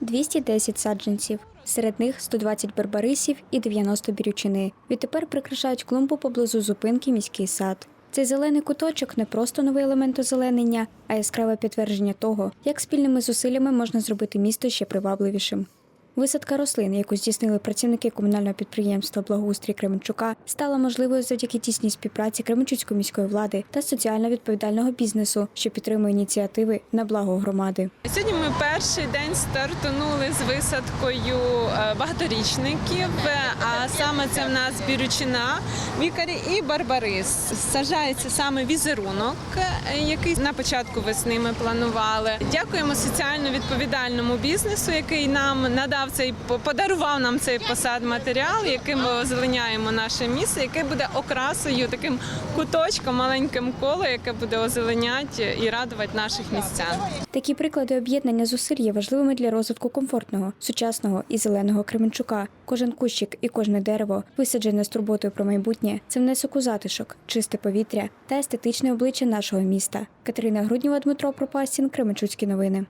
210 саджанців. Серед них 120 барбарисів і 90 бірючини. Відтепер прикрашають клумбу поблизу зупинки міський сад. Цей зелений куточок не просто новий елемент озеленення, а яскраве підтвердження того, як спільними зусиллями можна зробити місто ще привабливішим. Висадка рослин, яку здійснили працівники комунального підприємства Благоустрій Кременчука, стала можливою завдяки тісній співпраці Кременчуцької міської влади та соціально відповідального бізнесу, що підтримує ініціативи на благо громади. Сьогодні ми перший день стартанули з висадкою е, багаторічників, е, а саме це в нас бірючина, вікарі і барбарис. Сажається саме візерунок, е, який на початку весни ми планували. Дякуємо соціально відповідальному бізнесу, який нам надав цей подарував нам цей посад матеріал, яким ми озеленяємо наше місце, яке буде окрасою таким куточком, маленьким коло, яке буде озеленяти і радувати наших містян. Такі приклади об'єднання зусиль є важливими для розвитку комфортного, сучасного і зеленого Кременчука. Кожен кущик і кожне дерево, висаджене з турботою про майбутнє, це внесок у затишок, чисте повітря та естетичне обличчя нашого міста. Катерина Грудніва, Дмитро Пропастін, Кременчуцькі новини.